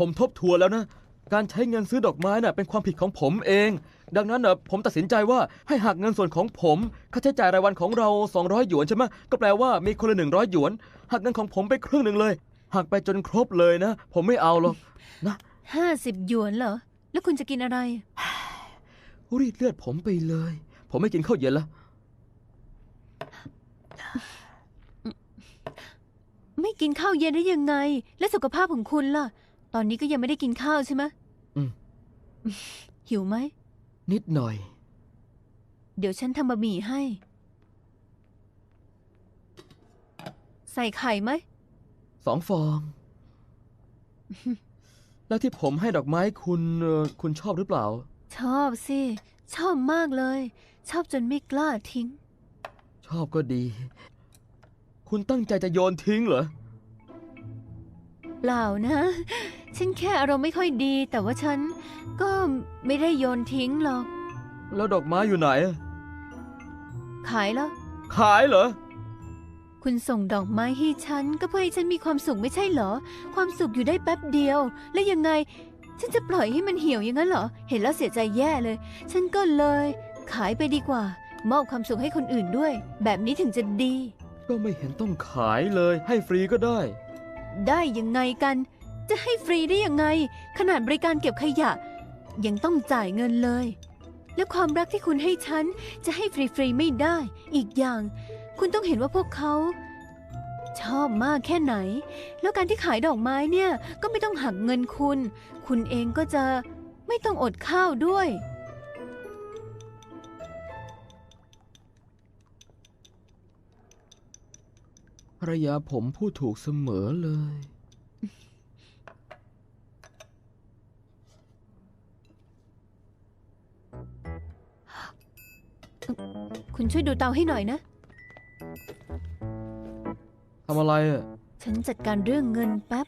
ผมทบทวนแล้วนะ การใช้เงินซื้อดอกไม้น่ะเป็นความผิดของผมเอง ดังนั้นน่ะผมตัดสินใจว่าให้หักเงินส่วนของผม ค่าใช้จ่ายรายวันของเรา 200 หยวนใช่ไหมก็แปลว่ามีคนละ100 หยวน หักเงินของผมไปครึ่งหนึ่งเลย หักไปจนครบเลยนะ ผมไม่เอาหรอกนะห้าสิบหยวนเหรอ แล้วคุณจะกินอะไร รีดเลือดผมไปเลย ผมไม่กินข้าวเย็นละไม่กินข้าวเย็นได้ยังไง และสุขภาพของคุณล่ะ ตอนนี้ก็ยังไม่ได้กินข้าวใช่ไหมอืม หิวไหม นิดหน่อย เดี๋ยวฉันทำบะหมี่ให้ ใส่ไข่ไหม สองฟอง แล้วที่ผมให้ดอกไม้คุณเอ่อคุณชอบหรือเปล่า ชอบสิ ชอบมากเลย ชอบจนไม่กล้าทิ้ง ชอบก็ดี คุณตั้งใจจะโยนทิ้งเหรอ เปล่านะ ฉันแค่อารมณ์ไม่ค่อยดี แต่ว่าฉันก็ไม่ได้โยนทิ้งหรอก แล้วดอกไม้อยู่ไหนอะขายแล้ว ขายเหรอ คุณส่งดอกไม้ให้ฉันก็เพื่อให้ฉันมีความสุขไม่ใช่เหรอ ความสุขอยู่ได้แป๊บเดียว แล้วยังไง ฉันจะปล่อยให้มันเหี่ยวอย่างนั้นเหรอ เห็นแล้วเสียใจแย่เลย ฉันก็เลย ขายไปดีกว่า มอบความสุขให้คนอื่นด้วย แบบนี้ถึงจะดี ก็ไม่เห็นต้องขายเลย ให้ฟรีก็ได้ ได้ยังไงกัน จะให้ฟรีได้ยังไง ขนาดบริการเก็บขยะ ยังต้องจ่ายเงินเลย และความรักที่คุณให้ฉันจะให้ฟรีๆไม่ได้ อีกอย่าง คุณต้องเห็นว่าพวกเขา ชอบมากแค่ไหน แล้วการที่ขายดอกไม้เนี่ยก็ไม่ต้องหักเงินคุณ คุณเองก็จะไม่ต้องอดข้าวด้วยภรรยาผมพูดถูกเสมอเลย คุณช่วยดูเตาให้หน่อยนะ ทำอะไรอะ ฉันจัดการเรื่องเงินแป๊บ